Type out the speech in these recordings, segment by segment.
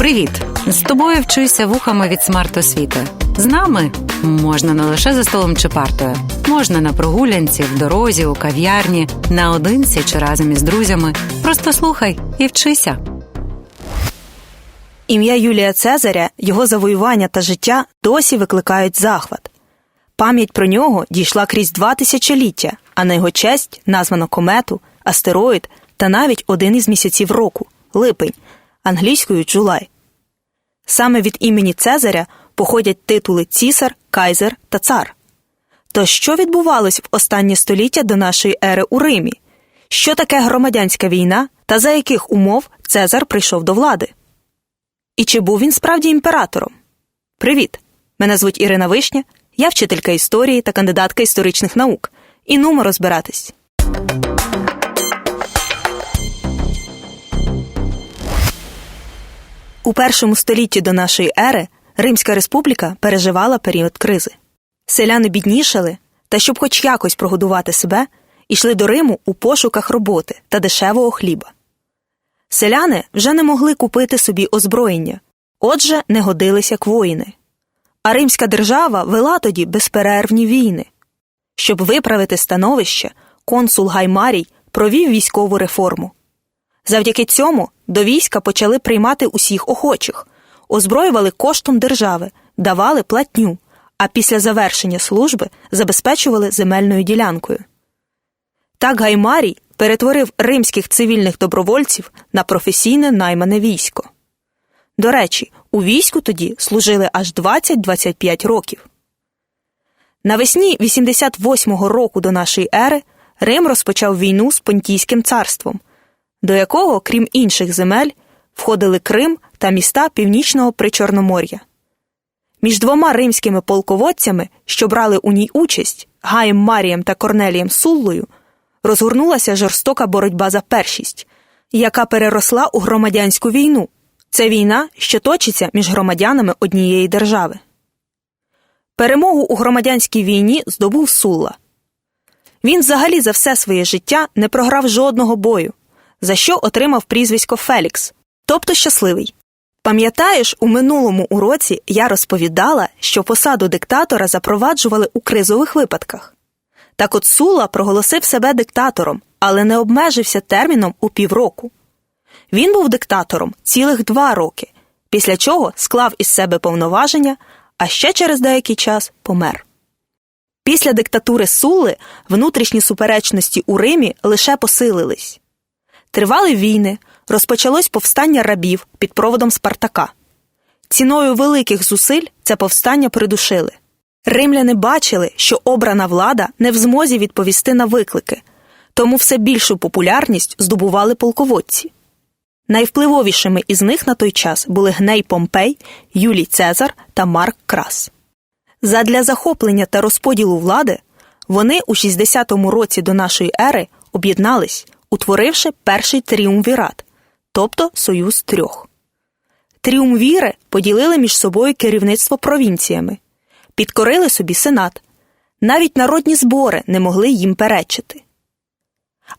Привіт! З тобою вчуся вухами від смарт-освіти. З нами можна не лише за столом чи партою, можна на прогулянці, в дорозі, у кав'ярні, наодинці чи разом із друзями. Просто слухай і вчися. Ім'я Юлія Цезаря, його завоювання та життя досі викликають захват. Пам'ять про нього дійшла крізь два тисячоліття, а на його честь названо комету, астероїд та навіть один із місяців року липень, англійською Джулай. Саме від імені Цезаря походять титули цісар, кайзер та цар. То що відбувалось в останнє століття до нашої ери у Римі? Що таке громадянська війна та за яких умов Цезар прийшов до влади? І чи був він справді імператором? Привіт! Мене звуть Ірина Вишня, я вчителька історії та кандидатка історичних наук. І нумо розбиратись. У першому столітті до нашої ери Римська республіка переживала період кризи. Селяни біднішали, та щоб хоч якось прогодувати себе, йшли до Риму у пошуках роботи та дешевого хліба. Селяни вже не могли купити собі озброєння, отже, не годилися як воїни. А римська держава вела тоді безперервні війни. Щоб виправити становище, консул Гаймарій провів військову реформу. Завдяки цьому до війська почали приймати усіх охочих, озброювали коштом держави, давали платню, а після завершення служби забезпечували земельною ділянкою. Так Гаймарій перетворив римських цивільних добровольців на професійне наймане військо. До речі, у війську тоді служили аж 20-25 років. Навесні 88-го року до нашої ери Рим розпочав війну з Понтійським царством, до якого, крім інших земель, входили Крим та міста Північного Причорномор'я. Між двома римськими полководцями, що брали у ній участь, Гаєм Марієм та Корнелієм Суллою, розгорнулася жорстока боротьба за першість, яка переросла у громадянську війну. Це війна, що точиться між громадянами однієї держави. Перемогу у громадянській війні здобув Сулла. Він взагалі за все своє життя не програв жодного бою, за що отримав прізвисько Фелікс, тобто щасливий. Пам'ятаєш, у минулому уроці я розповідала, що посаду диктатора запроваджували у кризових випадках. Так от Сула проголосив себе диктатором, але не обмежився терміном у півроку. Він був диктатором цілих два роки, після чого склав із себе повноваження, а ще через деякий час помер. Після диктатури Сули внутрішні суперечності у Римі лише посилились. Тривали війни, розпочалось повстання рабів під проводом Спартака. Ціною великих зусиль це повстання придушили. Римляни бачили, що обрана влада не в змозі відповісти на виклики, тому все більшу популярність здобували полководці. Найвпливовішими із них на той час були Гней Помпей, Юлій Цезар та Марк Крас. Задля захоплення та розподілу влади вони у 60-му році до нашої ери об'єднались, утворивши перший тріумвірат, тобто союз трьох. Тріумвіри поділили між собою керівництво провінціями, підкорили собі сенат, навіть народні збори не могли їм перечити.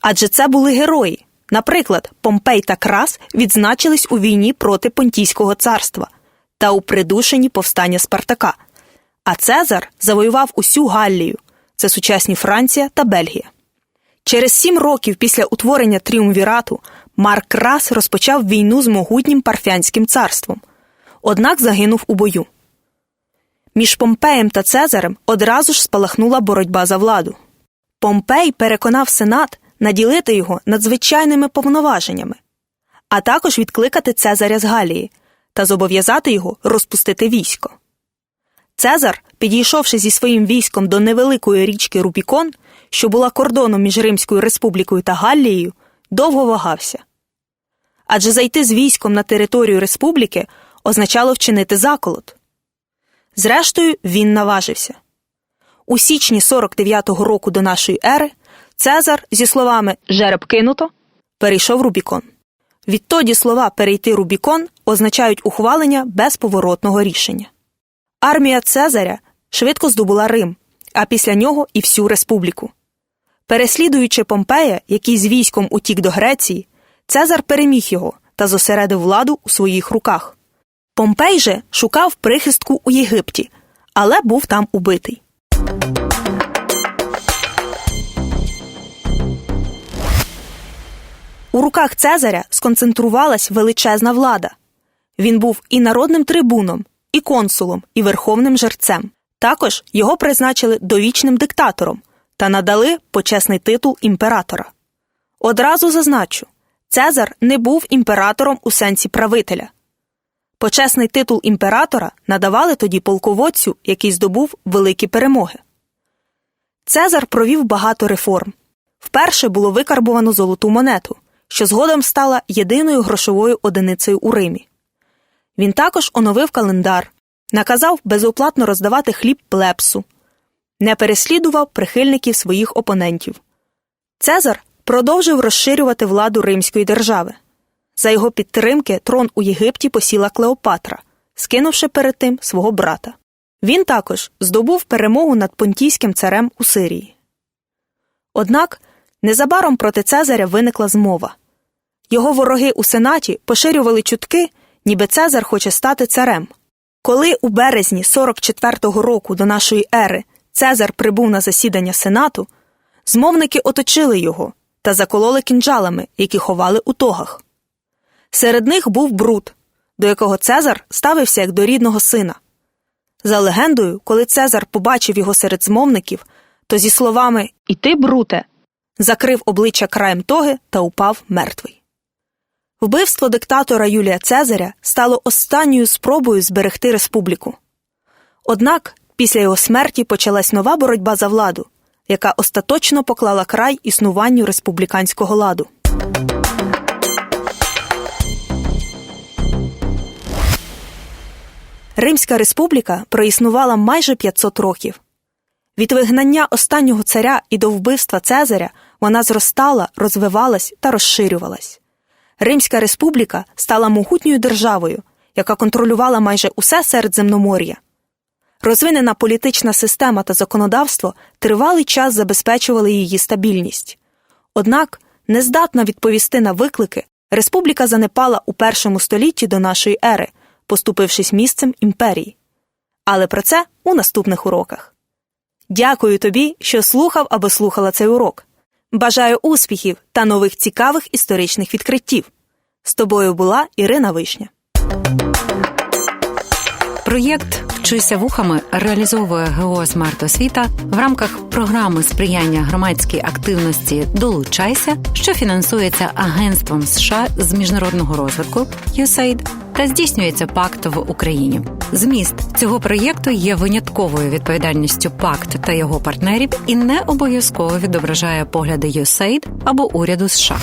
Адже це були герої. Наприклад, Помпей та Крас відзначились у війні проти Понтійського царства та у придушенні повстання Спартака, а Цезар завоював усю Галлію це сучасні Франція та Бельгія. Через сім років після утворення Тріумвірату Марк Крас розпочав війну з могутнім Парфянським царством, однак загинув у бою. Між Помпеєм та Цезарем одразу ж спалахнула боротьба за владу. Помпей переконав Сенат наділити його надзвичайними повноваженнями, а також відкликати Цезаря з Галії та зобов'язати його розпустити військо. Цезар, підійшовши зі своїм військом до невеликої річки Рубікон, що була кордоном між Римською республікою та Галлією, довго вагався. Адже зайти з військом на територію республіки означало вчинити заколот. Зрештою, він наважився. У січні 49-го року до нашої ери Цезар зі словами жереб кинуто перейшов Рубікон. Відтоді слова перейти Рубікон означають ухвалення безповоротного рішення. Армія Цезаря швидко здобула Рим, а після нього і всю республіку. Переслідуючи Помпея, який з військом утік до Греції, Цезар переміг його та зосередив владу у своїх руках. Помпей же шукав прихистку у Єгипті, але був там убитий. У руках Цезаря сконцентрувалась величезна влада. Він був і народним трибуном, і консулом, і верховним жерцем. Також його призначили довічним диктатором та надали почесний титул імператора. Одразу зазначу, Цезар не був імператором у сенсі правителя. Почесний титул імператора надавали тоді полководцю, який здобув великі перемоги. Цезар провів багато реформ. Вперше було викарбовано золоту монету, що згодом стала єдиною грошовою одиницею у Римі. Він також оновив календар, наказав безоплатно роздавати хліб плепсу, не переслідував прихильників своїх опонентів. Цезар продовжив розширювати владу Римської держави. За його підтримки трон у Єгипті посіла Клеопатра, скинувши перед тим свого брата. Він також здобув перемогу над понтійським царем у Сирії. Однак незабаром проти Цезаря виникла змова. Його вороги у сенаті поширювали чутки, ніби Цезар хоче стати царем. Коли у березні 44-го року до нашої ери Цезар прибув на засідання сенату, змовники оточили його та закололи кінджалами, які ховали у тогах. Серед них був Брут, до якого Цезар ставився як до рідного сина. За легендою, коли Цезар побачив його серед змовників, то зі словами І ти, Бруте, закрив обличчя краєм тоги та упав мертвий. Вбивство диктатора Юлія Цезаря стало останньою спробою зберегти республіку. Однак після його смерті почалась нова боротьба за владу, яка остаточно поклала край існуванню республіканського ладу. Римська республіка проіснувала майже 500 років. Від вигнання останнього царя і до вбивства Цезаря вона зростала, розвивалась та розширювалась. Римська республіка стала могутньою державою, яка контролювала майже усе Середземномор'я. Розвинена політична система та законодавство тривалий час забезпечували її стабільність. Однак, нездатна відповісти на виклики, республіка занепала у першому столітті до нашої ери, поступившись місцем імперії. Але про це у наступних уроках. Дякую тобі, що слухав або слухала цей урок. Бажаю успіхів та нових цікавих історичних відкриттів. З тобою була Ірина Вишня. Проєкт Вчуйся вухами реалізовує ГО «Смарт Освіта» в рамках програми сприяння громадській активності Долучайся, що фінансується Агентством США з міжнародного розвитку USAID та здійснюється пакт в Україні. Зміст цього проєкту є винятковою відповідальністю пакт та його партнерів і не обов'язково відображає погляди USAID або уряду США.